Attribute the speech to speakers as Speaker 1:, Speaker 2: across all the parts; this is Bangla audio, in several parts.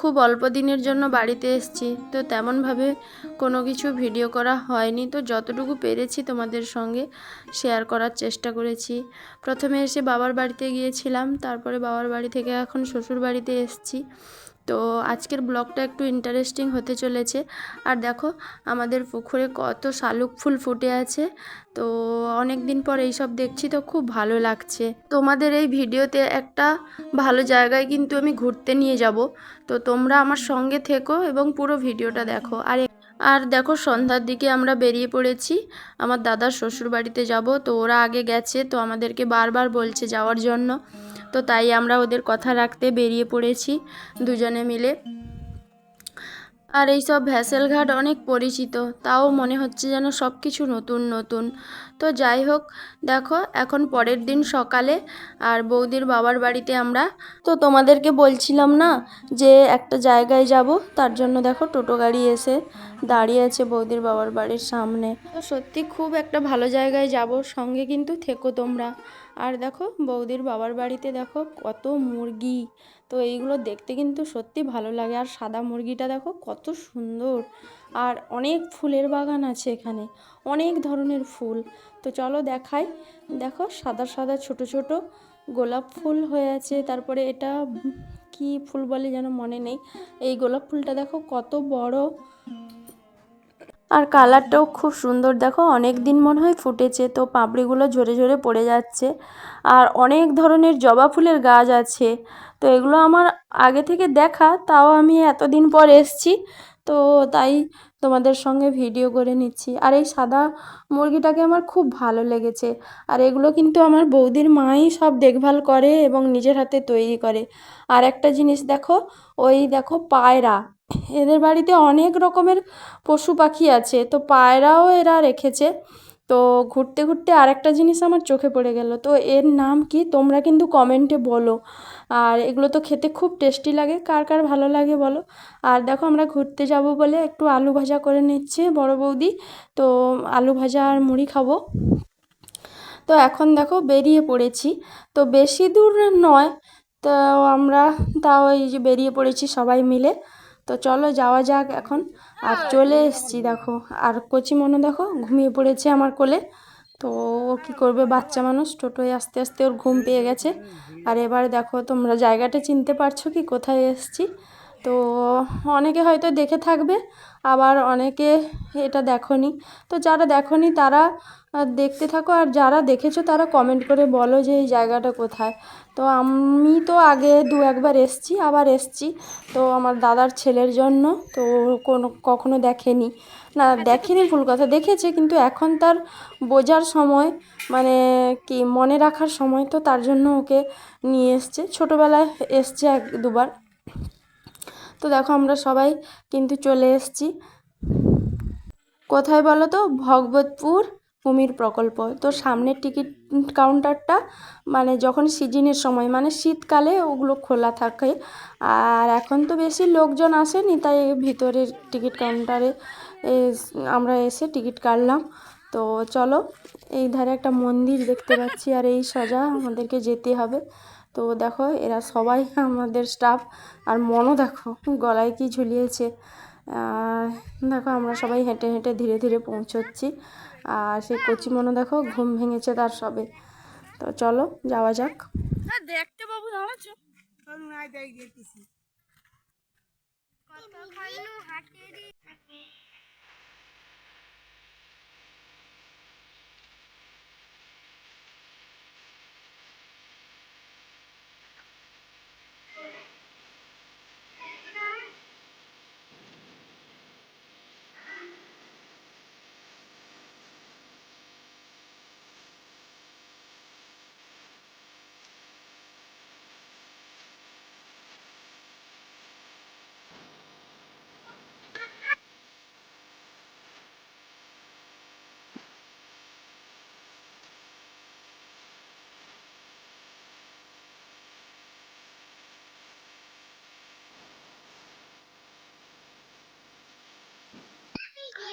Speaker 1: খুব অল্প দিনের জন্য বাড়িতে এসেছি। তো তেমনভাবে কোনো কিছু ভিডিও করা হয়নি। তো যতটুকু পেরেছি তোমাদের সঙ্গে শেয়ার করার চেষ্টা করেছি। প্রথমে এসে বাবার বাড়িতে গিয়েছিলাম। তারপরে বাবার বাড়ি থেকে এখন শ্বশুর বাড়িতে এসেছি। তো আজকের ব্লগটা একটু ইন্টারেস্টিং হতে চলেছে। আর দেখো, আমাদের পুকুরে কত শালুক ফুল ফুটে আছে। তো অনেক দিন পর এইসব দেখছি তো খুব ভালো লাগছে। তোমাদের এই ভিডিওতে একটা ভালো জায়গায় কিন্তু আমি ঘুরতে নিয়ে যাব। তো তোমরা আমার সঙ্গে থেকো এবং পুরো ভিডিওটা দেখো। আর আর দেখো, সন্ধ্যার দিকে আমরা বেরিয়ে পড়েছি। আমার দাদার শ্বশুর বাড়িতে যাব। তো ওরা আগে গেছে, তো আমাদেরকে বারবার বলছে যাওয়ার জন্য। তো তাই আমরা ওদের কথা রাখতে বেরিয়ে পড়েছি দুজনে মিলে। আর এই সব ভ্যাসেল অনেক পরিচিত, তাও মনে হচ্ছে যেন সব কিছু নতুন নতুন। তো যাই হোক, দেখো, এখন পরের দিন সকালে আর বৌদির বাবার বাড়িতে আমরা তো তোমাদেরকে বলছিলাম না যে একটা জায়গায় যাব, তার জন্য দেখো টোটো গাড়ি এসে দাঁড়িয়ে আছে বৌদির বাবার বাড়ির সামনে। তো সত্যি খুব একটা ভালো জায়গায় যাব, সঙ্গে কিন্তু থেকো তোমরা। আর দেখো বৌদির বাবার বাড়িতে দেখো কত মুরগি। তো এইগুলো দেখতে কিন্তু সত্যি ভালো লাগে। আর সাদা মুরগিটা দেখো কত সুন্দর। আর অনেক ফুলের বাগান আছে এখানে। অনেক ধরনের ফুল। তো চলো দেখাই। দেখো সাদা সাদা ছোট ছোট গোলাপ ফুল হয়ে আছে। তারপরে এটা কি ফুল বলে যেন মনে নেই। এই গোলাপ ফুলটা দেখো কত বড়। আর কালারটাও খুব সুন্দর। দেখো অনেক দিন মনে হয় ফুটেছে, তো পাপড়িগুলো ঝরে ঝরে পড়ে যাচ্ছে। আর অনেক ধরনের জবা ফুলের গাছ আছে। তো এগুলো আমার আগে থেকে দেখা, তাও আমি এতদিন পর এসছি। তো তাই তোমাদের সঙ্গে ভিডিও করে নিচ্ছি। আর এই সাদা মুরগিটাকে আমার খুব ভালো লেগেছে। আর এগুলো কিন্তু আমার বৌদির মাই সব দেখভাল করে এবং নিজের হাতে তৈরি করে। আর একটা জিনিস দেখো, ওই দেখো পায়রা। এদের বাড়িতে অনেক রকমের পশু পাখি আছে। তো পায়রাও এরা রেখেছে। তো ঘুরতে ঘুরতে আরেকটা জিনিস আমার চোখে পড়ে গেল। তো এর নাম কি? তোমরা কিন্তু কমেন্টে বলো। আর এগুলো তো খেতে খুব টেস্টি লাগে। কার কার ভালো লাগে বলো। আর দেখো আমরা ঘুরতে যাব বলে একটু আলু ভাজা করে নিচ্ছে বড় বৌদি। তো আলু ভাজা আর মুড়ি খাব। তো এখন দেখো বেরিয়ে পড়েছি। তো বেশি দূর নয়। তো আমরা তাও এই যে বেরিয়ে পড়েছি সবাই মিলে। তো চলো যাওয়া যাক এখন। আর চলে এসছি, দেখো। আর কচি মনে, দেখো, ঘুমিয়ে পড়েছে আমার কোলে। তো ও কী করবে, বাচ্চা মানুষ, টোটোয় আস্তে আস্তে ওর ঘুম পেয়ে গেছে। আর এবার দেখো, তোমরা জায়গাটা চিনতে পারছ কি, কোথায় এসছি? তো অনেকে হয়তো দেখে থাকবে, আবার অনেকে এটা দেখনি। তো যারা দেখনি তারা দেখতে থাকো, আর যারা দেখেছ তারা কমেন্ট করে বলো যে এই জায়গাটা কোথায়। তো আমি তো আগে দু একবার এসছি, আবার এসছি। তো আমার দাদার ছেলের জন্য, তো কোনো, কখনো দেখেনি। না, দেখেনি ভুল কথা, দেখেছে, কিন্তু এখন তার বোঝার সময় মানে কি, মনে রাখার সময় তো তার জন্য ওকে নিয়ে এসছে। ছোটোবেলায় এসছে এক, দুবার। তো দেখো আমরা সবাই কিন্তু চলে এসেছি। কোথায় বলো তো? ভগবতপুর কুমির প্রকল্প। তো সামনের টিকিট কাউন্টারটা মানে যখন সিজনের সময় মানে শীতকালে ওগুলো খোলা থাকে। আর এখন তো বেশি লোকজন আসেনি, তাই ভিতরের টিকিট কাউন্টারে আমরা এসে টিকিট কাটলাম। তো চলো এই ধারে একটা মন্দির দেখতে পাচ্ছি আর এই সোজা আমাদেরকে যেতে হবে। তো দেখো এরা সবাই আমাদের স্টাফ আর মনও দেখো গলায় কি ঝুলিয়েছে। আর দেখো আমরা সবাই হেঁটে হেঁটে ধীরে ধীরে পৌঁছচ্ছি। আর সেই কচি মনো দেখো ঘুম ভেঙেছে তার সবে। তো চলো যাওয়া যাক।
Speaker 2: দেখতে বাবু দাঁড়াচ্ছো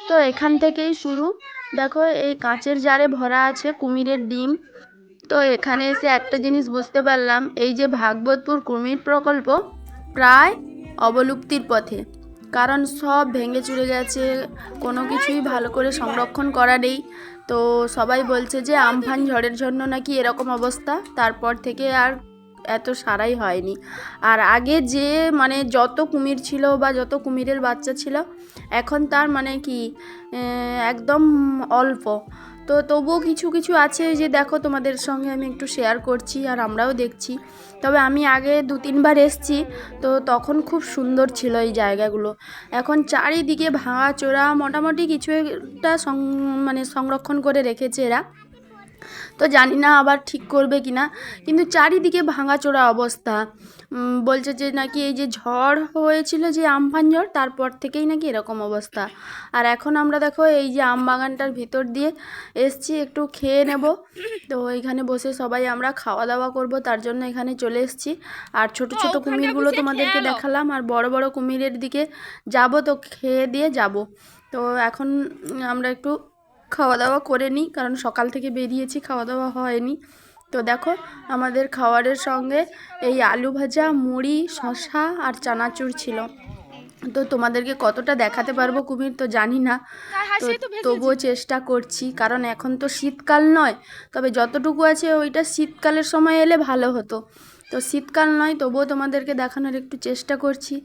Speaker 1: তো এখান থেকেই শুরু। দেখো, এই কাঁচের জারে ভরা আছে কুমিরের ডিম। তো এখানে এসে একটা জিনিস বুঝতে পারলাম, এই যে ভাগবতপুর কুমির প্রকল্প প্রায় অবলুপ্তির পথে। কারণ সব ভেঙে চুরে গেছে, কোনো কিছুই ভালো করে সংরক্ষণ করা নেই। তো সবাই বলছে যে, আমফান ঝড়ের জন্য নাকি এরকম অবস্থা। তারপর থেকে আর এত সারাই হয়নি। আর আগে যে মানে যত কুমির ছিল বা যত কুমিরের বাচ্চা ছিল, এখন তার মানে কি একদম অল্প। তো তবুও কিছু কিছু আছে যে দেখো তোমাদের সঙ্গে আমি একটু শেয়ার করছি আর আমরাও দেখছি। তবে আমি আগে দু, তিনবার এসছি, তো তখন খুব সুন্দর ছিল এই জায়গাগুলো। এখন চারিদিকে ভাঙা চোরা মোটামুটি কিছু একটা মানে সংরক্ষণ করে রেখেছে এরা। তো জানি না আবার ঠিক করবে কি না কিন্তু চারিদিকে ভাঙাচোরা অবস্থা। বলছে যে নাকি এই যে ঝড় হয়েছিল যে আমফান ঝড় তারপর থেকেই নাকি এরকম অবস্থা। আর এখন আমরা দেখো এই যে আম বাগানটার ভিতর দিয়ে এসছি একটু খেয়ে নেব। তো এখানে বসে সবাই আমরা খাওয়া দাওয়া করব তার জন্য এখানে চলে এসছি। আর ছোট ছোট কুমিরগুলো তোমাদেরকে দেখালাম আর বড় বড় কুমিরের দিকে যাব তো খেয়ে দিয়ে যাব। তো এখন আমরা একটু খাওয়া দাওয়া করে নিই কারণ সকাল থেকে বেরিয়েছি খাওয়া দাওয়া হয়নি। তো দেখো আমাদের খাবারের সঙ্গে এই আলু ভাজা মুড়ি শশা আর চানাচুর ছিল। তো তোমাদেরকে কতটা দেখাতে পারব কুমির তো জানি না। তো। তবুও চেষ্টা করছি কারণ এখন তো শীতকাল নয় তবে যতটুকু আছে ওইটা শীতকালের সময় এলে ভালো হতো। তো শীতকাল নয় তবুও তোমাদেরকে দেখানোর একটু চেষ্টা করছি।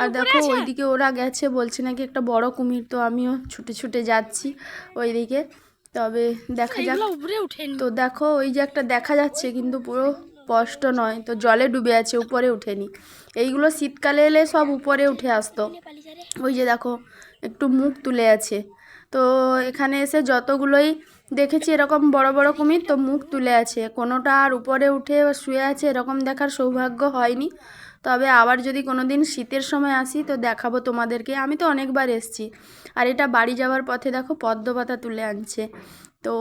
Speaker 1: আর দেখো ওইদিকে ওরা গেছে বলছে নাকি একটা বড় কুমির তো আমিও ছুটে ছুটে যাচ্ছি ওইদিকে। তবে দেখা যাক। তো দেখো ওই যে একটা দেখা যাচ্ছে কিন্তু পুরো স্পষ্ট নয় তো জলে ডুবে আছে উপরে উঠেনি এইগুলো শীতকালে এলে সব উপরে উঠে আসতো। ওই যে দেখো একটু মুখ তুলে আছে। তো এখানে এসে যতগুলোই দেখেছি এরকম বড় বড় কুমির তো মুখ তুলে আছে। কোনোটা আর উপরে উঠে শুয়ে আছে এরকম দেখার সৌভাগ্য হয়নি। তবে আবার যদি কোনো দিন শীতের সময় আসি তো দেখাবো তোমাদেরকে। আমি তো অনেকবার এসছি। আর এটা বাড়ি যাওয়ার পথে দেখো পদ্ম পাতা তুলে আনছে। তো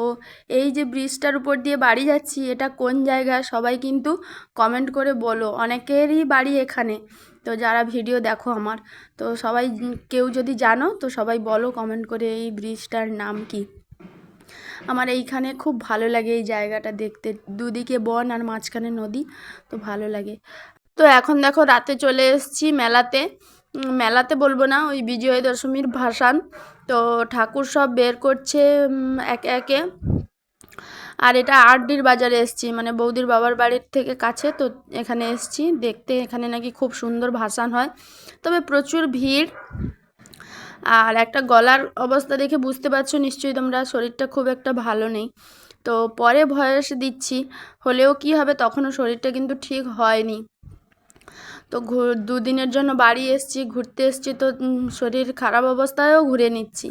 Speaker 1: এই যে ব্রিজটার উপর দিয়ে বাড়ি যাচ্ছি, এটা কোন জায়গা সবাই কিন্তু কমেন্ট করে বলো। অনেকেরই বাড়ি এখানে। তো যারা ভিডিও দেখো আমার, তো সবাই কেউ যদি জানো তো সবাই বলো কমেন্ট করে এই ব্রিজটার নাম কি। আমার এইখানে খুব ভালো লাগে এই জায়গাটা দেখতে। দুদিকে বন আর মাঝখানে নদী, তো ভালো লাগে। তো এখন দেখো রাতে চলে এসেছি মেলাতে। মেলাতে বলব না, ওই বিজয় দশমীর ভাসান। তো ঠাকুর সব বের করছে একে একে। আর এটা আরডির বাজারে এসছি মানে বৌদির বাবার বাড়ির থেকে কাছে, তো এখানে এসছি। দেখতে এখানে নাকি খুব সুন্দর ভাসান হয়। তবে প্রচুর ভিড়। আর একটা গলার অবস্থা দেখে বুঝতে পারছ নিশ্চয়ই তোমরা, শরীরটা খুব একটা ভালো নেই। তো পরে ভয়েস দিচ্ছি, হলেও কি হবে তখনও শরীরটা কিন্তু ঠিক হয়নি। তো দুদিনের জন্য বাড়ি এসছি, ঘুরতে এসছি, তো শরীর খারাপ অবস্থায়ও ঘুরে নিচ্ছি।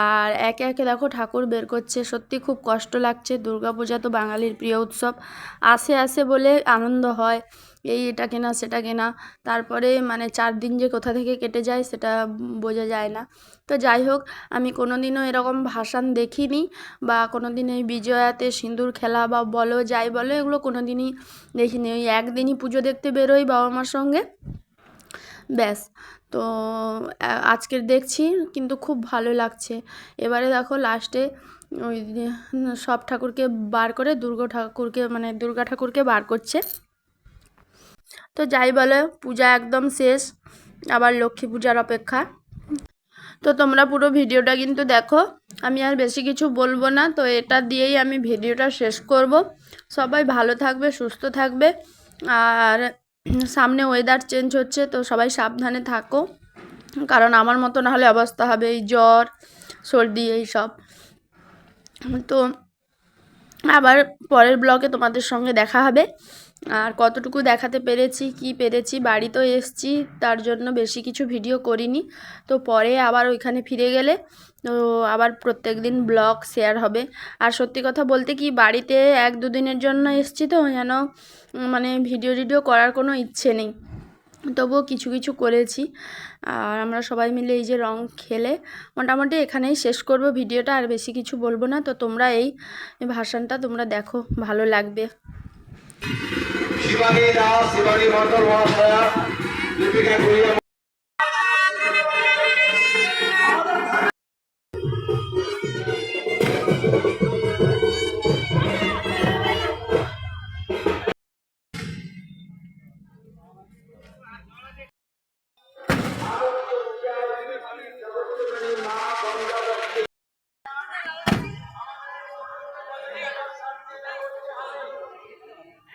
Speaker 1: আর একে একে দেখো ঠাকুর বের করছে, সত্যি খুব কষ্ট লাগছে, দুর্গাপূজা তো বাঙালির প্রিয় উৎসব। আসে আসে বলে আনন্দ হয়। এই এটা কেনা, সেটা কেনা। তারপরে মানে চার দিন যে কোথা থেকে কেটে যায়, সেটা বোঝা যায় না। তো যাই হোক, আমি কোনো দিনও এরকম ভাসান দেখিনি বা কোনো দিন এই বিজয়াতে সিঁদুর খেলা বা বলো, যাই বলো, এগুলো কোনো দিনই দেখিনি। ওই একদিনই পুজো দেখতে বেরোই বাবা মার সঙ্গে। ব্যাস, তো আজকের দেখছি, কিন্তু খুব ভালো লাগছে। এবারে দেখো লাস্টে ওই সব ঠাকুরকে বার করে দুর্গা ঠাকুরকে মানে দুর্গা ঠাকুরকে বার করছে। তো যাই বলো, পূজা একদম শেষ, আবার লক্ষ্মী পূজার অপেক্ষা। তো তোমরা পুরো ভিডিওটা কিন্তু দেখো, আমি আর বেশি কিছু বলব না, তো এটা দিয়েই আমি ভিডিওটা শেষ করব। সবাই ভালো থাকবে, সুস্থ থাকবে, আর সামনে ওয়েদার চেঞ্জ হচ্ছে, তো সবাই সাবধানে থাকো, কারণ আমার মতো না হলে অবস্থা হবে, এই জ্বর, সর্দি, এই সব। তো আবার পরের ব্লগে তোমাদের সঙ্গে দেখা হবে। আর কতটুকু দেখাতে পেরেছি, কি পেরেছি বাড়িতেও এসছি, তার জন্য বেশি কিছু ভিডিও করিনি। তো পরে আবার ওইখানে ফিরে গেলে, তো আবার প্রত্যেক দিন ব্লগ শেয়ার হবে। আর সত্যি কথা বলতে কি, বাড়িতে এক দুদিনের জন্য এসছি তো, যেন মানে ভিডিও টিডিও করার কোনো ইচ্ছে নেই। তবুও কিছু কিছু করেছি। আর আমরা সবাই মিলে এই যে রং খেলে, মোটামুটি এখানেই শেষ করব ভিডিওটা, আর বেশি কিছু বলব না। তো তোমরা এই ভাষণটা তোমরা দেখো, ভালো লাগবে।
Speaker 3: শিবানী দাস শিবানী মন্ডল মহাশয়া দীপিকা গুড়িয়া